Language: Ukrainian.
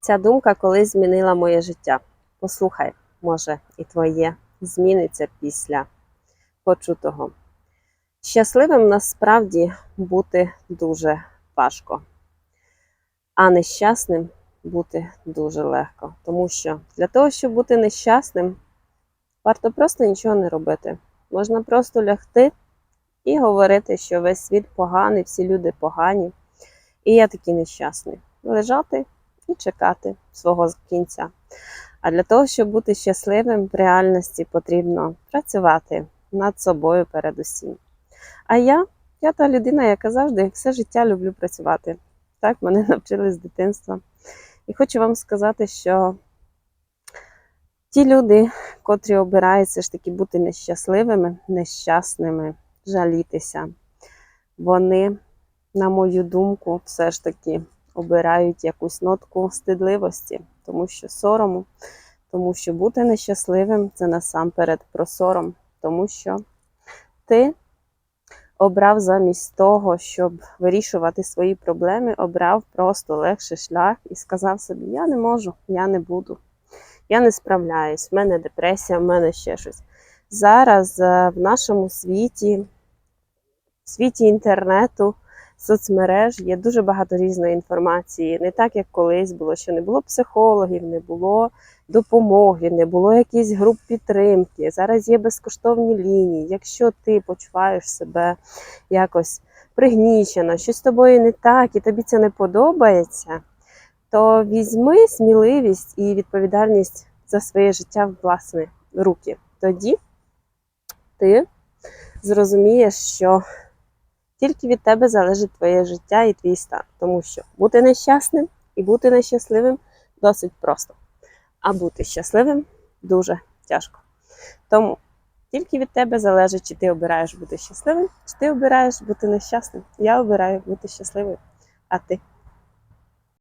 Ця думка колись змінила моє життя. Послухай, може, і твоє зміниться після почутого. Щасливим насправді бути дуже важко, а нещасним бути дуже легко. Тому що для того, щоб бути нещасним, варто просто нічого не робити. Можна просто лягти і говорити, що весь світ поганий, всі люди погані, і я такий нещасний. Лежати і чекати свого кінця. А для того, щоб бути щасливим в реальності, потрібно працювати над собою передусім. А я, я та людина, яка завжди все життя люблю працювати. Так мене навчили з дитинства. І хочу вам сказати, що ті люди, котрі обирають все ж таки бути нещасливими, нещасними, жалітися, вони, на мою думку, все ж таки обирають якусь нотку стидливості, тому що сорому, тому що бути нещасливим це насамперед про сором, тому що ти обрав замість того, щоб вирішувати свої проблеми, обрав просто легший шлях і сказав собі: Я не можу, я не буду, я не справляюсь, в мене депресія, в мене ще щось. Зараз е, в нашому світі, в світі інтернету, соцмереж є дуже багато різної інформації. Не так, як колись було, що не було психологів, не було допомоги, не було якихось груп підтримки. Зараз є безкоштовні лінії. Якщо ти почуваєш себе якось пригнічено, щось з тобою не так, і тобі це не подобається, то візьми сміливість і відповідальність за своє життя в власні руки. Тоді ти зрозумієш, що тільки від тебе залежить твоє життя і твій стан. Тому що бути нещасним і бути нещасливим досить просто. А бути щасливим дуже тяжко. Тому тільки від тебе залежить, чи ти обираєш бути щасливим, чи ти обираєш бути нещасним. Я обираю бути щасливою. А ти?